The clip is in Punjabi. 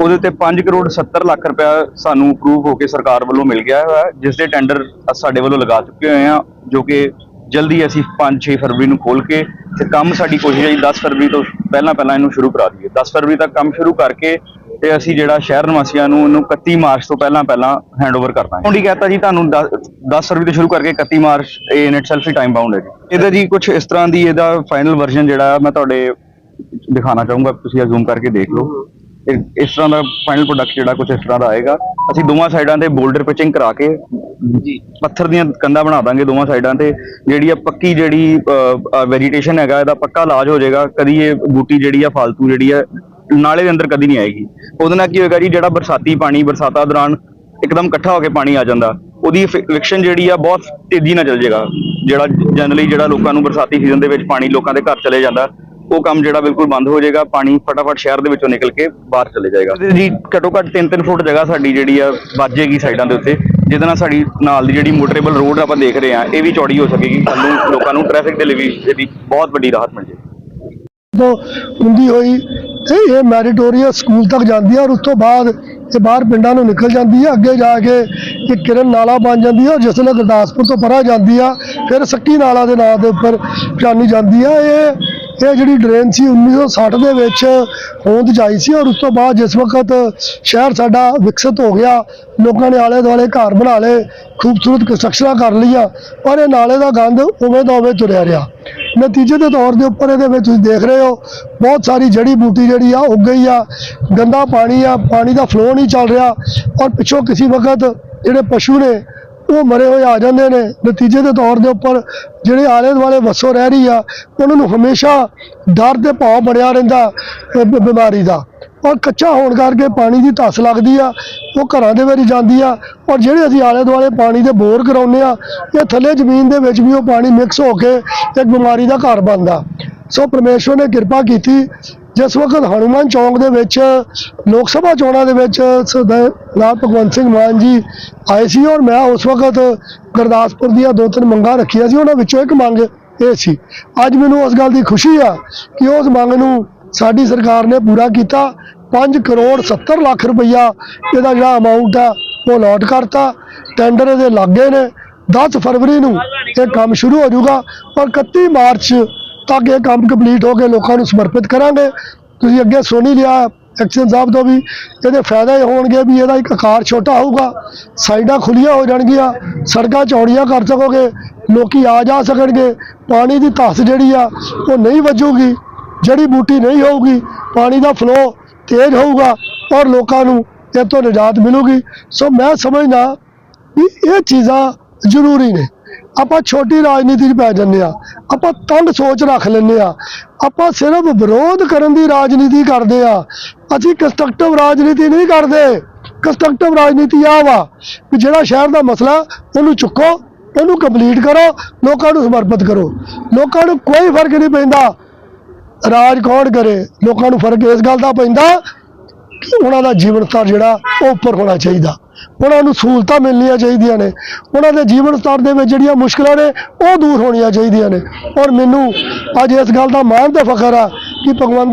ਉਹਦੇ ਤੇ 5 ਕਰੋੜ 70 ਲੱਖ ਰੁਪਇਆ ਸਾਨੂੰ ਅਪਰੂਵ ਹੋ ਕੇ ਸਰਕਾਰ ਵੱਲੋਂ ਮਿਲ ਗਿਆ ਹੈ, ਜਿਸ ਦੇ ਟੈਂਡਰ ਸਾਡੇ ਵੱਲੋਂ ਲਗਾ ਚੁੱਕੇ ਹੋਏ ਆ ਜੋ ਕਿ ਜਲਦੀ ਅਸੀਂ 5-6 ਫਰਵਰੀ ਨੂੰ ਖੋਲ ਕੇ ਤੇ ਕੰਮ ਸਾਡੀ ਕੋਸ਼ਿਸ਼ ਹੈ ਜੀ 10 ਫਰਵਰੀ ਤੋਂ ਪਹਿਲਾਂ ਪਹਿਲਾਂ ਇਹਨੂੰ ਸ਼ੁਰੂ ਕਰਾ ਦਈਏ। 10 ਫਰਵਰੀ ਤੱਕ ਕੰਮ ਸ਼ੁਰੂ ਕਰਕੇ ਤੇ ਅਸੀਂ ਜਿਹੜਾ ਸ਼ਹਿਰ ਨਿਵਾਸੀਆਂ ਨੂੰ ਇਹਨੂੰ 31 ਮਾਰਚ ਤੋਂ ਪਹਿਲਾਂ ਪਹਿਲਾਂ ਹੈਂਡਓਵਰ ਕਰ ਦਾਂਗੇ। ਹੁਣ ਕਹਤਾ ਜੀ ਤੁਹਾਨੂੰ 10 ਫਰਵਰੀ ਤੋਂ ਸ਼ੁਰੂ ਕਰਕੇ 31 ਮਾਰਚ ਇਹ ਇਨ ਇਟਸੈਲਫ ਹੀ ਟਾਈਮ ਬਾਉਂਡ ਹੈ ਜੀ। ਇਹਦਾ ਜੀ ਕੁਝ ਇਸ ਤਰ੍ਹਾਂ ਦੀ ਇਹਦਾ ਫਾਈਨਲ ਵਰਜ਼ਨ ਜਿਹੜਾ ਮੈਂ ਤੁਹਾਡੇ ਦਿਖਾਣਾ ਚਾਹੂੰਗਾ, ਤੁਸੀਂ ਇਹ ਜ਼ੂਮ ਕਰਕੇ ਦੇਖ ਲਓ। ਇਸ ਤਰ੍ਹਾਂ ਦਾ ਫਾਈਨਲ ਪ੍ਰੋਡਕਟ ਜਿਹੜਾ ਕੁਝ ਇਸ ਤਰ੍ਹਾਂ ਦਾ ਆਏਗਾ। ਅਸੀਂ ਦੋਵਾਂ ਸਾਈਡਾਂ ਤੇ ਬੋਲਡਰ ਪਿਚਿੰਗ ਕਰਾ ਕੇ ਜੀ। ਪੱਥਰ ਦੀਆਂ ਕੰਧਾਂ ਬਣਾ ਦਾਂਗੇ ਦੋਵਾਂ ਸਾਈਡਾਂ ਤੇ। ਜਿਹੜੀ ਆ ਪੱਕੀ ਜਿਹੜੀ ਵੈਜੀਟੇਸ਼ਨ ਹੈਗਾ ਇਹਦਾ ਪੱਕਾ ਇਲਾਜ ਹੋ ਜਾਏਗਾ। ਕਦੀ ਇਹ ਬੂਟੀ ਜਿਹੜੀ ਆ ਫਾਲਤੂ ਜਿਹੜੀ ਆ ਨਾਲੇ ਦੇ ਅੰਦਰ ਕਦੀ ਨਹੀਂ ਆਏਗੀ। ਉਹਦੇ ਨਾਲ ਕੀ ਹੋਏਗਾ ਜੀ ਜਿਹੜਾ ਬਰਸਾਤੀ ਪਾਣੀ ਬਰਸਾਤਾਂ ਦੌਰਾਨ ਇੱਕਦਮ ਇਕੱਠਾ ਹੋ ਕੇ ਪਾਣੀ ਆ ਜਾਂਦਾ ਉਹਦੀ ਫਿਕਸ਼ਨ ਜਿਹੜੀ ਆ ਬਹੁਤ ਤੇਜ਼ੀ ਨਾਲ ਚੱਲ ਜਾਏਗਾ। ਜਿਹੜਾ ਜਨਰਲੀ ਜਿਹੜਾ ਲੋਕਾਂ ਨੂੰ ਬਰਸਾਤੀ ਸੀਜ਼ਨ ਦੇ ਵਿੱਚ ਪਾਣੀ ਲੋਕਾਂ ਦੇ ਘਰ ਚਲੇ ਜਾਂਦਾ ਉਹ ਕੰਮ ਜਿਹੜਾ ਬਿਲਕੁਲ ਬੰਦ ਹੋ ਜਾਏਗਾ ਪਾਣੀ ਫਟਾਫਟ ਸ਼ਹਿਰ ਦੇ ਵਿੱਚੋਂ ਨਿਕਲ ਕੇ ਬਾਹਰ ਚਲੇ ਜਾਏਗਾ। ਜੀ ਘੱਟੋ ਘੱਟ 3-3 ਫੁੱਟ ਜਗ੍ਹਾ ਸਾਡੀ ਜਿਹੜੀ ਆ ਵੱਜ ਜਾਏਗੀ ਸਾਈਡਾਂ ਦੇ ਉੱਤੇ। ਜਿਹਦੇ ਨਾਲ ਸਾਡੀ ਨਾਲ ਦੀ ਜਿਹੜੀ ਮੋਟਰੇਬਲ ਰੋਡ ਆਪਾਂ ਦੇਖ ਰਹੇ ਆ ਇਹ ਵੀ ਚੌੜੀ ਹੋ ਸਕੇਗੀ। ਸਾਨੂੰ ਲੋਕਾਂ ਨੂੰ ਟ੍ਰੈਫਿਕ ਦੇ ਲਈ ਵੀ ਇਹਦੀ ਬਹੁਤ ਵੱਡੀ ਰਾਹਤ ਮਿਲ ਜਾਏਗੀ। ਤੋਂ ਹੁੰਦੀ ਹੋਈ ਇਹ ਮੈਰੀਟੋਰੀਅਸ ਸਕੂਲ ਤੱਕ ਜਾਂਦੀ ਹੈ ਔਰ ਉਸ ਤੋਂ ਬਾਅਦ ਇਹ ਬਾਹਰ ਪਿੰਡਾਂ ਨੂੰ ਨਿਕਲ ਜਾਂਦੀ ਹੈ ਅੱਗੇ ਜਾ ਕੇ ਇਹ ਕਿਰਨ ਨਾਲਾ ਬਣ ਜਾਂਦੀ ਹੈ ਔਰ ਜਿਸ ਵੇਲੇ ਗੁਰਦਾਸਪੁਰ ਤੋਂ ਪਰਾਂ ਜਾਂਦੀ ਆ ਫਿਰ ਸੱਕੀ ਨਾਲਾ ਦੇ ਨਾਂ ਦੇ ਉੱਪਰ ਪਛਾਣੀ ਜਾਂਦੀ ਆ। ਇਹ ਇਹ ਜਿਹੜੀ ਡਰੇਨ ਸੀ 1960 ਦੇ ਵਿੱਚ ਹੋਂਦ ਜਾਈ ਸੀ ਔਰ ਉਸ ਤੋਂ ਬਾਅਦ ਜਿਸ ਵਕਤ ਸ਼ਹਿਰ ਸਾਡਾ ਵਿਕਸਿਤ ਹੋ ਗਿਆ, ਲੋਕਾਂ ਨੇ ਆਲੇ ਦੁਆਲੇ ਘਰ ਬਣਾ ਲਏ, ਖੂਬਸੂਰਤ ਕੰਸਟਰਕਸ਼ਨਾਂ ਕਰ ਲਈਆਂ, ਪਰ ਇਹ ਨਾਲੇ ਦਾ ਗੰਦ ਉਵੇਂ ਦਾ ਉਵੇਂ ਤੁਰਿਆ ਰਿਹਾ। ਨਤੀਜੇ ਦੇ ਤੌਰ ਦੇ ਉੱਪਰ ਇਹਦੇ ਵਿੱਚ ਤੁਸੀਂ ਦੇਖ ਰਹੇ ਹੋ, ਬਹੁਤ ਸਾਰੀ ਜੜੀ ਬੂਟੀ ਜਿਹੜੀ ਆ ਉੱਗ ਗਈ ਆ, ਗੰਦਾ ਪਾਣੀ ਆ, ਪਾਣੀ ਦਾ ਫਲੋ ਨਹੀਂ ਚੱਲ ਰਿਹਾ, ਔਰ ਪਿੱਛੋਂ ਕਿਸੇ ਵਕਤ ਜਿਹੜੇ ਪਸ਼ੂ ਨੇ ਉਹ ਮਰੇ ਹੋਏ ਆ ਜਾਂਦੇ ਨੇ। ਨਤੀਜੇ ਦੇ ਤੌਰ ਦੇ ਉੱਪਰ ਜਿਹੜੇ ਆਲੇ ਦੁਆਲੇ ਵਸੋਂ ਰਹਿ ਰਹੀ ਆ, ਉਹਨਾਂ ਨੂੰ ਹਮੇਸ਼ਾ ਡਰ ਤੇ ਭਾਵ ਬਣਿਆ ਰਹਿੰਦਾ ਬਿਮਾਰੀ ਦਾ। ਔਰ ਕੱਚਾ ਹੋਣ ਕਰਕੇ ਪਾਣੀ ਦੀ ਧੱਸ ਲੱਗਦੀ ਆ, ਉਹ ਘਰਾਂ ਦੇ ਵਿੱਚ ਜਾਂਦੀ ਆ। ਔਰ ਜਿਹੜੇ ਅਸੀਂ ਆਲੇ ਦੁਆਲੇ ਪਾਣੀ ਦੇ ਬੋਰ ਕਰਾਉਂਦੇ ਆ, ਇਹ ਥੱਲੇ ਜ਼ਮੀਨ ਦੇ ਵਿੱਚ ਵੀ ਉਹ ਪਾਣੀ ਮਿਕਸ ਹੋ ਕੇ ਇੱਕ ਬਿਮਾਰੀ ਦਾ ਘਰ ਬਣਦਾ। ਸੋ ਪਰਮੇਸ਼ਵਰ ਨੇ ਕਿਰਪਾ ਕੀਤੀ ਜਿਸ ਵਕਤ ਹਨੂਮਾਨ ਚੌਂਕ ਦੇ ਵਿੱਚ, ਲੋਕ ਸਭਾ ਚੋਣਾਂ ਦੇ ਵਿੱਚ ਸਰਦਾਰ ਭਗਵੰਤ ਸਿੰਘ ਮਾਨ ਜੀ ਆਏ ਸੀ ਔਰ ਮੈਂ ਉਸ ਵਕਤ ਗੁਰਦਾਸਪੁਰ ਦੀਆਂ ਦੋ ਤਿੰਨ ਮੰਗਾਂ ਰੱਖੀਆਂ ਸੀ, ਉਹਨਾਂ ਵਿੱਚੋਂ ਇੱਕ ਮੰਗ ਇਹ ਸੀ। ਅੱਜ ਮੈਨੂੰ ਉਸ ਗੱਲ ਦੀ ਖੁਸ਼ੀ ਆ ਕਿ ਉਸ ਮੰਗ ਨੂੰ ਸਾਡੀ ਸਰਕਾਰ ਨੇ ਪੂਰਾ ਕੀਤਾ। 5 ਕਰੋੜ 70 ਲੱਖ ਰੁਪਈਆ ਇਹਦਾ ਜਿਹੜਾ ਅਮਾਉਂਟ ਆ, ਉਹ ਅਲਾਟ ਕਰਤਾ। ਟੈਂਡਰ ਇਹਦੇ ਲੱਗੇ ਨੇ। 10 ਫਰਵਰੀ ਨੂੰ ਇਹ ਕੰਮ ਸ਼ੁਰੂ ਹੋ ਜਾਊਗਾ। ਔਰ 31 ਮਾਰਚ ਤੱਕ ਇਹ ਕੰਮ ਕੰਪਲੀਟ ਹੋ ਕੇ ਲੋਕਾਂ ਨੂੰ ਸਮਰਪਿਤ ਕਰਾਂਗੇ। ਤੁਸੀਂ ਅੱਗੇ ਸੁਣ ਲਿਆ, ਐਕਸ਼ਨ ਸਾਹਿਬ ਤੋਂ ਵੀ। ਇਹਦੇ ਫਾਇਦੇ ਇਹ ਹੋਣਗੇ ਵੀ ਇਹਦਾ ਇੱਕ ਆਕਾਰ ਛੋਟਾ ਹੋਊਗਾ, ਸਾਈਡਾਂ ਖੁੱਲੀਆਂ ਹੋ ਜਾਣਗੀਆਂ, ਸੜਕਾਂ ਚੌੜੀਆਂ ਕਰ ਸਕੋਗੇ, ਲੋਕੀ ਆ ਜਾ ਸਕਣਗੇ। ਪਾਣੀ ਦੀ ਧੱਸ ਜਿਹੜੀ ਆ, ਉਹ ਨਹੀਂ ਵੱਜੂਗੀ। ਜੜੀ ਬੂਟੀ ਨਹੀਂ ਹੋਊਗੀ, ਪਾਣੀ ਦਾ ਫਲੋ ਤੇਜ਼ ਹੋਊਗਾ ਔਰ ਲੋਕਾਂ ਨੂੰ ਇਹ ਤੋਂ ਨਿਜਾਤ ਮਿਲੂਗੀ। ਸੋ ਮੈਂ ਸਮਝਦਾ ਵੀ ਇਹ ਚੀਜ਼ਾਂ ਜ਼ਰੂਰੀ ਨੇ। ਆਪਾਂ ਛੋਟੀ ਰਾਜਨੀਤੀ 'ਚ ਪੈ ਜੰਨੇ ਆ, ਆਪਾਂ ਤੰਡ ਸੋਚ ਰੱਖ ਲੈਂਦੇ ਆ, ਆਪਾਂ ਸਿਰਫ ਵਿਰੋਧ ਕਰਨ ਦੀ ਰਾਜਨੀਤੀ ਕਰਦੇ ਆ, ਅਸੀਂ ਕੰਸਟਰਕਟਿਵ ਰਾਜਨੀਤੀ ਨਹੀਂ ਕਰਦੇ ਕੰਸਟਰਕਟਿਵ ਰਾਜਨੀਤੀ ਆ ਵਾ, ਵੀ ਜਿਹੜਾ ਸ਼ਹਿਰ ਦਾ ਮਸਲਾ, ਉਹਨੂੰ ਚੁੱਕੋ, ਉਹਨੂੰ ਕੰਪਲੀਟ ਕਰੋ, ਲੋਕਾਂ ਨੂੰ ਸਮਰਪਿਤ ਕਰੋ, ਲੋਕਾਂ ਨੂੰ ਕੋਈ ਫ਼ਰਕ ਨਹੀਂ ਪੈਂਦਾ, ਰਾਜ ਕੌਣ ਕਰੇ, ਲੋਕਾਂ ਨੂੰ ਫ਼ਰਕ ਇਸ ਗੱਲ ਦਾ ਪੈਂਦਾ ਉਹਨਾਂ ਦਾ ਜੀਵਨ ਸਤਰ ਜਿਹੜਾ ਉਹ ਉੱਪਰ ਹੋਣਾ ਚਾਹੀਦਾ। ਉਹਨਾਂ ਨੂੰ ਸਹੂਲਤਾਂ ਮਿਲਣੀਆਂ ਚਾਹੀਦੀਆਂ ਨੇ। ਉਹਨਾਂ ਦੇ ਜੀਵਨ ਸਤਰ ਦੇ ਵਿੱਚ ਜਿਹੜੀਆਂ ਮੁਸ਼ਕਲਾਂ ਨੇ, ਉਹ ਦੂਰ ਹੋਣੀਆਂ ਚਾਹੀਦੀਆਂ ਨੇ। ਔਰ ਮੈਨੂੰ ਅੱਜ ਇਸ ਗੱਲ ਦਾ ਮਾਣ ਤੇ ਫਖਰ ਆ ਕਿ ਭਗਵੰਤ